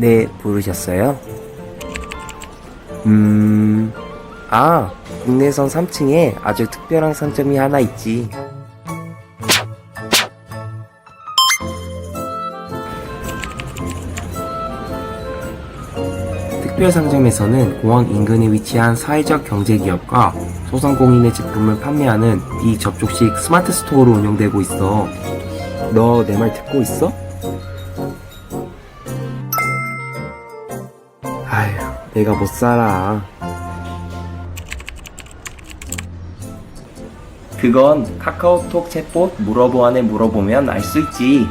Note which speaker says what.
Speaker 1: 네, 부르셨어요? 음, 아, 국내선 3층에 아주 특별한 상점이 하나 있지. 특별 상점에서는 공항 인근에 위치한 사회적 경제 기업과 소상공인의 제품을 판매하는 비접촉식 스마트 스토어로 운영되고 있어. 너 내 말 듣고 있어? 아휴, 내가 못 살아. 그건 카카오톡 챗봇 물어보 안에 물어보면 알 수 있지.